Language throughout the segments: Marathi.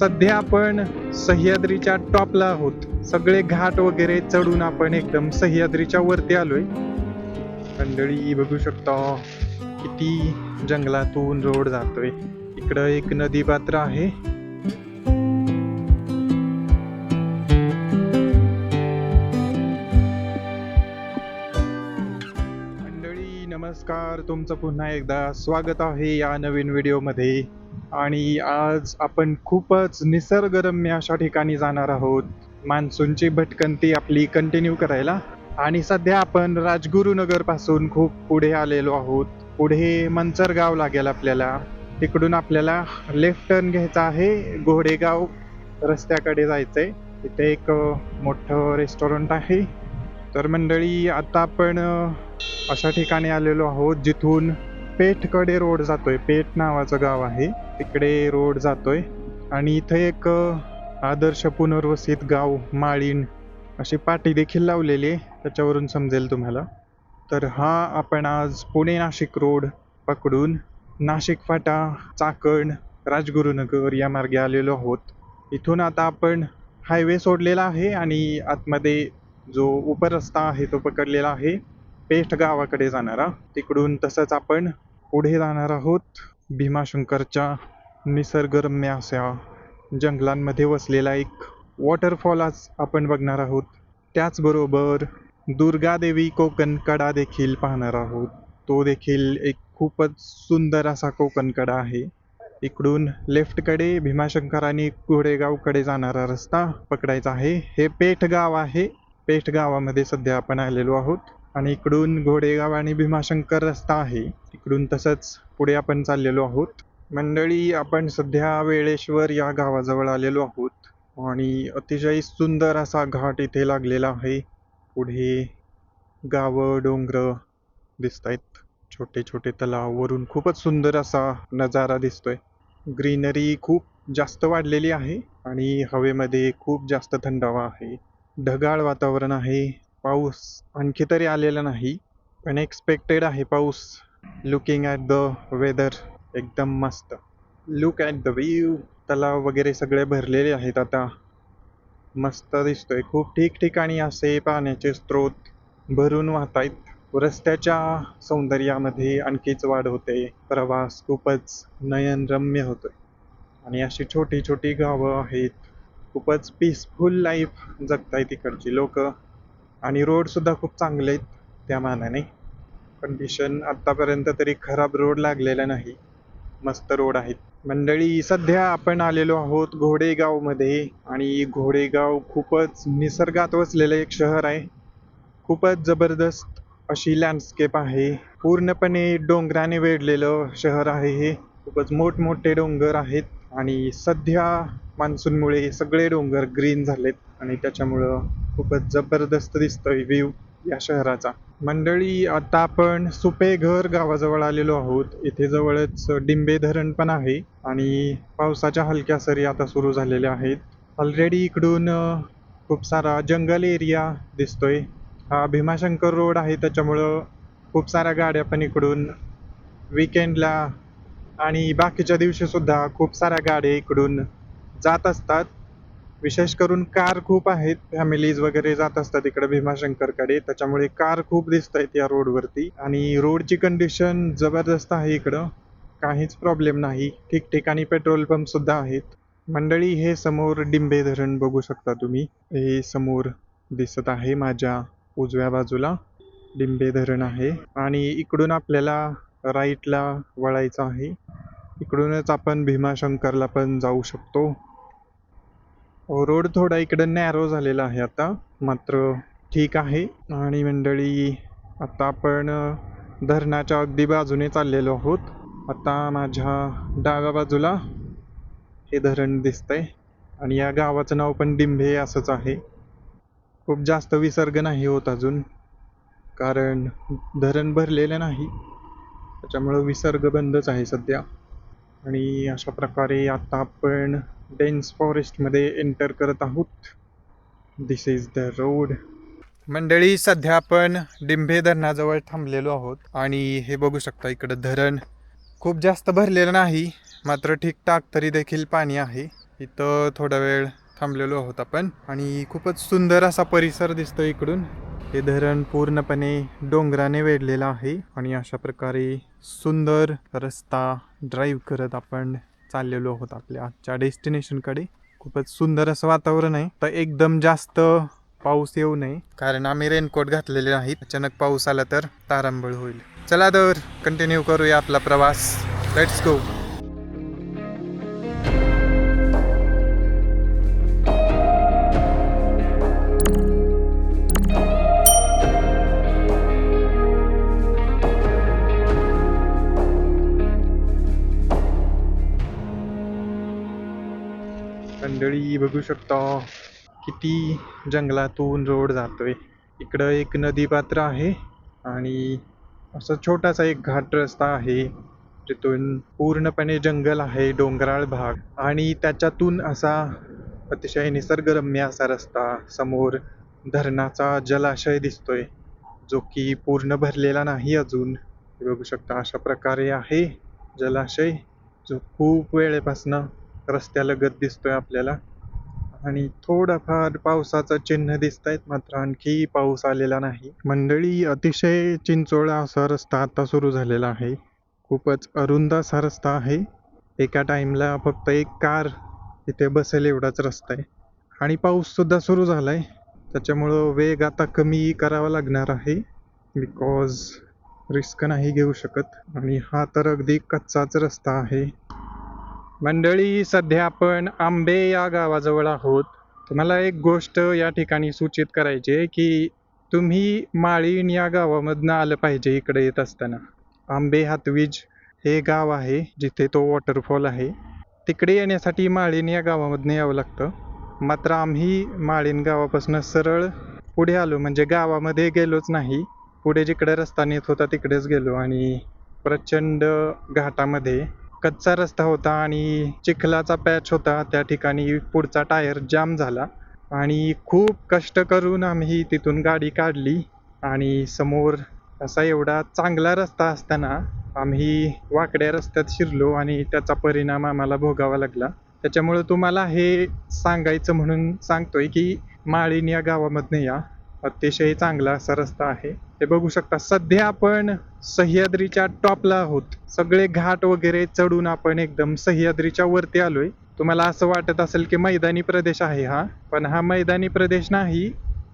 सध्या आपण सह्याद्रीच्या टॉपला आहोत. सगळे घाट वगैरे चढून आपण एकदम सह्याद्रीच्या वरती आलोय. मंडळी बघू शकता किती जंगलातून रोड जातोय. इकडं एक नदी पात्र आहे. मंडळी नमस्कार. तुमचं पुन्हा एकदा स्वागत आहे या नवीन व्हिडिओमध्ये. आणि आज आपण खूपच निसर्गरम्य अशा ठिकाणी जाणार आहोत. मान्सूनची भटकंती आपली कंटिन्यू करायला. आणि सध्या आपण राजगुरुनगरपासून खूप पुढे आलेलो आहोत. पुढे मंचर गाव लागेल आपल्याला. तिकडून आपल्याला लेफ्ट टर्न घ्यायचा आहे. घोडेगाव रस्त्याकडे जायचंय. तिथे एक मोठं रेस्टॉरंट आहे. तर मंडळी आता आपण अशा ठिकाणी आलेलो आहोत जिथून पेठकडे रोड जातोय. पेठ नावाचं गाव आहे. तिकडे रोड जातोय. आणि इथं एक आदर्श पुनर्वसित गाव माळीण अशी पाटी देखील लावलेली आहे. त्याच्यावरून समजेल तुम्हाला. तर हा आपण आज पुणे नाशिक रोड पकडून नाशिक फाटा चाकण राजगुरुनगर या मार्गे आलेलो आहोत. इथून आता आपण हायवे सोडलेला आहे आणि आतमध्ये जो उपरस्ता आहे तो पकडलेला आहे. पेठ गावाकडे जाणारा तिकडून तसंच आपण पुढे जाणार आहोत. भीमाशंकरच्या निसर्गरम्य अशा जंगलांमध्ये वसलेला एक वॉटरफॉल आज आपण बघणार आहोत. त्याचबरोबर दुर्गादेवी कोकण कडा देखील पाहणार आहोत. तो देखील एक खूपच सुंदर असा कोकण कडा आहे. इकडून लेफ्टकडे भीमाशंकर आणि कुडेगावकडे जाणारा रस्ता पकडायचा आहे. हे पेठ गाव आहे. पेठ गावामध्ये सध्या आपण आलेलो आहोत. आणि इकडून घोडेगाव आणि भीमाशंकर रस्ता आहे. इकडून तसंच पुढे आपण चाललेलो आहोत. मंडळी आपण सध्या वेळेश्वर या गावाजवळ आलेलो आहोत आणि अतिशय सुंदर असा घाट इथे लागलेला आहे. पुढे गावं डोंगर दिसत आहेत छोटे छोटे तलाव वरून खूपच सुंदर असा नजारा दिसतोय. ग्रीनरी खूप जास्त वाढलेली आहे आणि हवेमध्ये खूप जास्त थंडावा आहे. ढगाळ वातावरण आहे. पाऊस आणखी तरी आलेला नाही पण एक्सपेक्टेड आहे पाऊस. लुकिंग ॲट द वेदर एकदम मस्त. लुक ॲट द व्ह्यू तलाव वगैरे सगळे भरलेले आहेत आता. मस्त दिसतोय. खूप ठिकठिकाणी असे पाण्याचे स्रोत भरून वाहत आहेत रस्त्याच्या सौंदर्यामध्ये आणखीच वाढ होते. प्रवास खूपच नयनरम्य होतोय. आणि अशी छोटी छोटी गावं आहेत. खूपच पीसफुल लाईफ जगतायत इकडची लोक. आणि रोडसुद्धा खूप चांगले आहेत त्या मानाने. कंडिशन आत्तापर्यंत तरी खराब रोड लागलेला नाही. मस्त रोड आहेत. मंडळी सध्या आपण आलेलो आहोत घोडेगावमध्ये आणि घोडेगाव खूपच निसर्गात वसलेलं एक शहर आहे. खूपच जबरदस्त अशी लँडस्केप आहे. पूर्णपणे डोंगराने वेढलेलं शहर आहे हे. खूपच मोठमोठे डोंगर आहेत आणि सध्या मान्सूनमुळे सगळे डोंगर ग्रीन झालेत आणि त्याच्यामुळं खूपच जबरदस्त दिसतोय व्ह्यू या शहराचा. मंडळी आता आपण सुपेघर गावाजवळ आलेलो आहोत. इथे जवळच डिंबे धरण पण आहे आणि पावसाच्या हलक्या सरी आता सुरू झालेल्या आहेत. ऑलरेडी इकडून खूप सारा जंगल एरिया दिसतोय. हा भीमाशंकर रोड आहे त्याच्यामुळं खूप साऱ्या गाड्या पण इकडून विकेंडला आणि बाकीच्या दिवशी सुद्धा खूप साऱ्या गाड्या इकडून जात असतात. विशेष करून कार खूप आहेत. फॅमिलीज वगैरे जात असतात इकडे भीमाशंकरकडे. त्याच्यामुळे कार खूप दिसत आहेत या रोडवरती. आणि रोडची कंडिशन जबरदस्त आहे इकडं. काहीच प्रॉब्लेम नाही. ठिकठिकाणी पेट्रोल पंप सुद्धा आहेत. मंडळी हे समोर डिंबे धरण बघू शकता तुम्ही. हे समोर दिसत आहे माझ्या उजव्या बाजूला. डिंबे धरण आहे. आणि इकडून आपल्याला राईटला वळायचं आहे. इकडूनच आपण भीमाशंकरला पण जाऊ शकतो. रोड थोडा इकडं नॅरो झालेला आहे आता. मात्र ठीक आहे. आणि मंडळी आता आपण धरणाच्या अगदी बाजूने चाललेलो आहोत. आता माझ्या डाव्या बाजूला हे धरण दिसतंय. आणि या गावाचं नाव पण डिंभे असंच आहे. खूप जास्त विसर्ग नाही होत अजून. कारण धरण भरलेलं नाही. त्याच्यामुळं विसर्ग बंदच आहे सध्या. आणि अशा प्रकारे आता आपण डेन्स फॉरेस्टमध्ये एंटर करत आहोत. दिस इज द रोड मंडळी सध्या आपण डिंभे धरणाजवळ थांबलेलो आहोत. आणि हे बघू शकता इकडं धरण खूप जास्त भरलेलं नाही मात्र ठीकठाक तरी देखील पाणी आहे. इथं थोडा वेळ थांबलेलो आहोत आपण. आणि खूपच सुंदर असा परिसर दिसतो इकडून. हे धरण पूर्णपणे डोंगराने वेढलेलं आहे. आणि अशा प्रकारे सुंदर रस्ता ड्राईव्ह करत आपण चाललेलो आहोत आपल्या आजच्या डेस्टिनेशनकडे. खूपच सुंदर असं वातावरण आहे. तर एकदम जास्त पाऊस येऊ नये. कारण आम्ही रेनकोट घातलेले नाहीत. अचानक पाऊस आला तर तारांबळ होईल. चला तर कंटिन्यू करूया आपला प्रवास. लेट्स गो मंडळी बघू शकता. किती जंगलातून रोड जातोय. इकडं एक नदी पात्र आहे आणि असा छोटासा एक घाट रस्ता आहे. तिथून पूर्णपणे जंगल आहे डोंगराळ भाग. आणि त्याच्यातून असा अतिशय निसर्गरम्य असा रस्ता समोर धरणाचा जलाशय दिसतोय. जो की पूर्ण भरलेला नाही अजून. बघू शकता अशा प्रकारे आहे जलाशय. जो खूप वेळेपासनं रस्त्यालगत दिसतोय आपल्याला. आणि थोडाफार पावसाचं चिन्ह दिसत आहेत मात्र आणखी पाऊस आलेला नाही. मंडळी अतिशय चिंचोळा असा रस्ता आता सुरू झालेला आहे. खूपच अरुंद असा रस्ता आहे. एका टाईमला फक्त एक कार इथे बसेल एवढाच रस्ता आहे. आणि पाऊससुद्धा सुरू झाला आहे त्याच्यामुळं वेग आता कमी करावा लागणार आहे. बिकॉज रिस्क नाही घेऊ शकत. आणि हा तर अगदी कच्चाच रस्ता आहे. मंडळी सध्या आपण आंबे या गावाजवळ आहोत. तुम्हाला एक गोष्ट या ठिकाणी सूचित करायची आहे की तुम्ही माळीण या गावामधनं आलं पाहिजे इकडे येत असताना. आंबे हातवीज हे गाव आहे जिथे तो वॉटरफॉल आहे. तिकडे येण्यासाठी माळीण या गावामधनं यावं लागतं. मात्र आम्ही माळीण गावापासून सरळ पुढे आलो म्हणजे गावामध्ये गेलोच नाही. पुढे जिकडे रस्ता नेत होता तिकडेच गेलो आणि प्रचंड घाटामध्ये कच्चा रस्ता होता आणि चिखलाचा पॅच होता. त्या ठिकाणी पुढचा टायर जाम झाला. आणि खूप कष्ट करून आम्ही तिथून गाडी काढली. आणि समोर असा एवढा चांगला रस्ता असताना आम्ही वाकड्या रस्त्यात शिरलो आणि त्याचा परिणाम आम्हाला भोगावा लागला. त्याच्यामुळं तुम्हाला हे सांगायचं म्हणून सांगतोय की माळीन या गावामधनं या. अतिशय चांगला असा रस्ता आहे. ते बघू शकता सध्या आपण सह्याद्रीच्या टॉपला आहोत. सगळे घाट वगैरे चढून आपण एकदम सह्याद्रीच्या वरती आलोय. तुम्हाला असं वाटत असेल की मैदानी प्रदेश आहे हा पण हा मैदानी प्रदेश नाही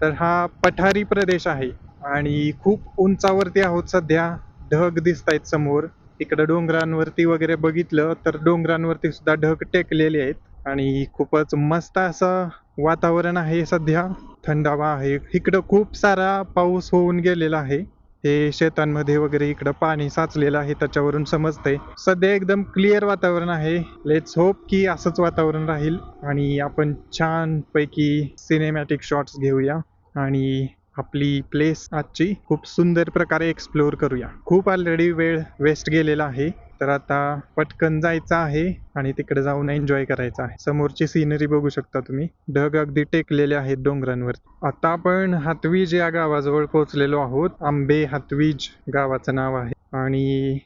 तर हा पठारी प्रदेश आहे. आणि खूप उंचावरती आहोत सध्या ढग दिसत आहेत समोर. इकडं डोंगरांवरती वगैरे बघितलं तर डोंगरांवरती सुद्धा ढग टेकलेले आहेत. आणि खूपच मस्त असं वातावरण आहे सध्या. थंडावा आहे. इकडं खूप सारा पाऊस होऊन गेलेला आहे. हे शेतांमध्ये वगैरे इकडं पाणी साचलेलं आहे त्याच्यावरून समजतंय. सध्या एकदम क्लिअर वातावरण आहे. लेट्स होप की असंच वातावरण राहील आणि आपण छान पैकी सिनेमॅटिक शॉट्स घेऊया आणि आपली प्लेस आजची खूप सुंदर प्रकारे एक्सप्लोअर करूया. खूप ऑलरेडी वेळ वेस्ट गेलेला आहे. तर आता पटकन जायचं आहे आणि तिकडे जाऊन एन्जॉय करायचं आहे. समोरची सिनरी बघू शकता तुम्ही. ढग अगदी टेकलेले आहेत डोंगरांवर. आता आपण हातवीज या गावाजवळ पोहोचलेलो आहोत. आंबे हातवीज गावाचं नाव आहे. आणि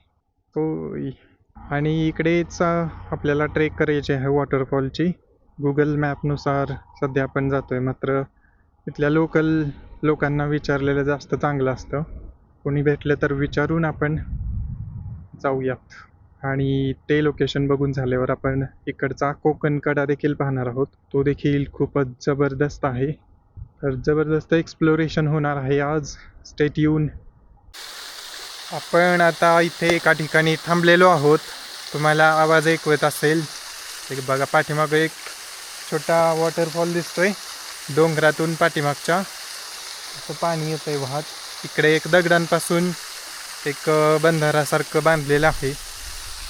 तो आणि इकडेच आपल्याला ट्रेक करायची आहे वॉटरफॉलची गुगल मॅपनुसार सध्या आपण जातोय. मात्र इथल्या लोकल लोकांना विचारलेलं जास्त चांगलं असतं. कोणी भेटलं तर विचारून आपण जाऊयात. आणि ते लोकेशन बघून झाल्यावर आपण इकडचा कोकण कडा देखील पाहणार आहोत. तो देखील खूपच जबरदस्त आहे. तर जबरदस्त एक्सप्लोरेशन होणार आहे आज. स्टेट येऊन आपण आता इथे एका ठिकाणी थांबलेलो आहोत. तुम्हाला आवाज ऐकवत असेल. एक बघा पाठीमागं एक छोटा वॉटरफॉल दिसतोय. डोंगरातून पाठीमागच्या. असं पाणी येतं आहे वाहत. इकडे एक दगडांपासून एक बंधारासारखं बांधलेलं आहे.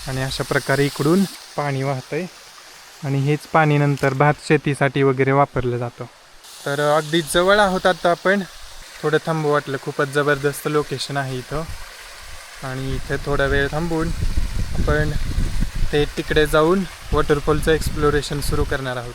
आणि अशा प्रकारे इकडून पाणी वाहतंय. आणि हेच पाणी नंतर भात शेतीसाठी वगैरे वापरलं जातं. तर अगदी जवळ आहोत आता आपण. थोडं थांबू वाटलं. खूपच जबरदस्त लोकेशन आहे इथं. आणि इथे थोडा वेळ थांबून आपण ते तिकडे जाऊन वॉटरफॉलचं एक्सप्लोरेशन सुरू करणार आहोत.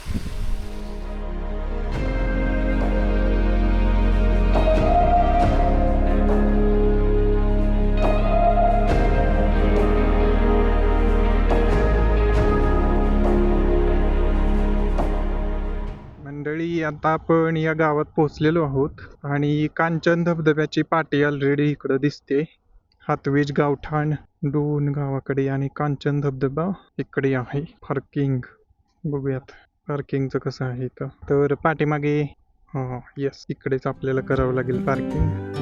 आता आपण या गावात पोहोचलेलो आहोत आणि कांचन धबधब्याची पाटी ऑलरेडी इकडं दिसते. हातवेज गावठाण दोन गावाकडे आणि कांचन धबधबा इकडे आहे. पार्किंग बघूयात. पार्किंगचं कसं आहे इथं. तर पाठीमागे हा येस इकडेच आपल्याला करावं लागेल पार्किंग